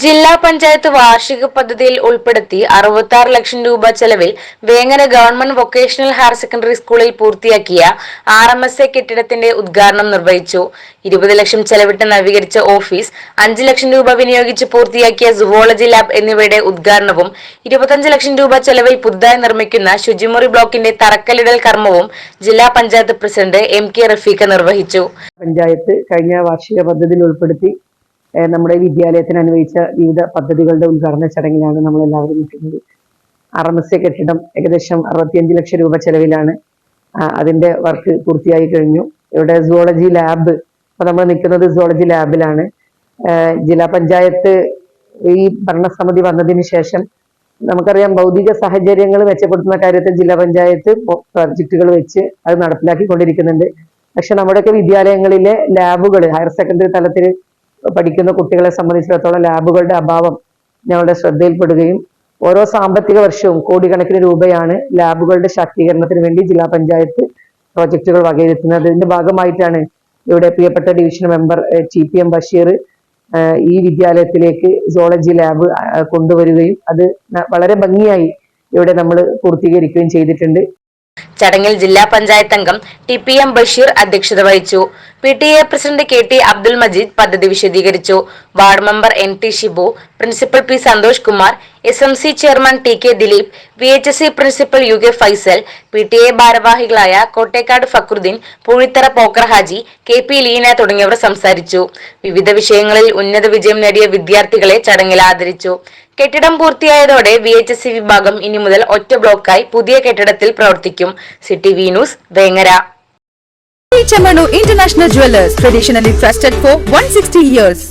ജില്ലാ പഞ്ചായത്ത് വാർഷിക പദ്ധതിയിൽ ഉൾപ്പെടുത്തി അറുപത്തി ആറ് ലക്ഷം രൂപ ചെലവിൽ Vengara government vocational higher secondary സ്കൂളിൽ പൂർത്തിയാക്കിയ ആർ എം എസ് എ കെട്ടിടത്തിന്റെ ഉദ്ഘാടനം നിർവഹിച്ചു. ഇരുപത് ലക്ഷം ചെലവിട്ട് നവീകരിച്ച ഓഫീസ് അഞ്ച് ലക്ഷം രൂപ വിനിയോഗിച്ച് പൂർത്തിയാക്കിയ സുവോളജി ലാബ് എന്നിവയുടെ ഉദ്ഘാടനവും ഇരുപത്തഞ്ച് ലക്ഷം രൂപ ചെലവിൽ പുതുതായി നിർമ്മിക്കുന്ന ശുചിമുറി ബ്ലോക്കിന്റെ തറക്കല്ലിടൽ കർമ്മവും ജില്ലാ panchayat president M K Rafeeqa നിർവഹിച്ചു. പഞ്ചായത്ത് കഴിഞ്ഞ വാർഷിക പദ്ധതിയിൽ ഉൾപ്പെടുത്തി നമ്മുടെ വിദ്യാലയത്തിന് അനുവദിച്ച വിവിധ പദ്ധതികളുടെ ഉദ്ഘാടന ചടങ്ങിലാണ് നമ്മൾ എല്ലാവരും നിൽക്കുന്നത്. ആർ എം എസ് കെട്ടിടം ഏകദേശം അറുപത്തിയഞ്ച് ലക്ഷം രൂപ ചെലവിലാണ്. അതിന്റെ വർക്ക് പൂർത്തിയായി കഴിഞ്ഞു. ഇവിടെ സുവോളജി ലാബ് ഇപ്പൊ നമ്മൾ നിൽക്കുന്നത് സുവോളജി ലാബിലാണ് ജില്ലാ പഞ്ചായത്ത് ഈ ഭരണസമിതി വന്നതിന് ശേഷം നമുക്കറിയാം ഭൗതിക സാഹചര്യങ്ങൾ മെച്ചപ്പെടുത്തുന്ന കാര്യത്തിൽ ജില്ലാ പഞ്ചായത്ത് പ്രോജക്റ്റുകൾ വെച്ച് അത് നടപ്പിലാക്കി കൊണ്ടിരിക്കുന്നുണ്ട് പക്ഷെ നമ്മുടെയൊക്കെ വിദ്യാലയങ്ങളിലെ ലാബുകൾ ഹയർ സെക്കൻഡറി തലത്തിൽ പഠിക്കുന്ന കുട്ടികളെ സംബന്ധിച്ചിടത്തോളം ലാബുകളുടെ അഭാവം ഞങ്ങളുടെ ശ്രദ്ധയിൽപ്പെടുകയും ഓരോ സാമ്പത്തിക വർഷവും കോടിക്കണക്കിന് രൂപയാണ് ലാബുകളുടെ ശാക്തീകരണത്തിന് വേണ്ടി ജില്ലാ പഞ്ചായത്ത് പ്രോജക്റ്റുകൾ വകയിരുത്തുന്നത്. ഇതിന്റെ ഭാഗമായിട്ടാണ് ഇവിടെ പ്രിയപ്പെട്ട division member T P M Basheer ഈ വിദ്യാലയത്തിലേക്ക് സോളജി ലാബ് കൊണ്ടുവരികയും അത് വളരെ ഭംഗിയായി ഇവിടെ നമ്മൾ പൂർത്തീകരിക്കുകയും ചെയ്തിട്ടുണ്ട്. ചടങ്ങിൽ ജില്ലാ പഞ്ചായത്ത് അംഗം ടി പി എം ബഷീർ അധ്യക്ഷത വഹിച്ചു. P T A president K T Abdul Majeed പദ്ധതി വിശദീകരിച്ചു. Ward member N T Shibu principal P Santhosh Kumar S M C chairman T K Dileep V H S C principal U K Faisal P T A ഭാരവാഹികളായ Kottekkad Fakhruddin Poozhithara Pokker Haji K P Leena തുടങ്ങിയവർ സംസാരിച്ചു. വിവിധ വിഷയങ്ങളിൽ ഉന്നത വിജയം നേടിയ വിദ്യാർത്ഥികളെ ചടങ്ങിൽ ആദരിച്ചു. കെട്ടിടം പൂർത്തിയായതോടെ വി എച്ച് എസ് സി വിഭാഗം ഇനി മുതൽ ഒറ്റ ബ്ലോക്കായി പുതിയ കെട്ടിടത്തിൽ പ്രവർത്തിക്കും city V news Vengara international International Jewelers, traditionally trusted for 160 years.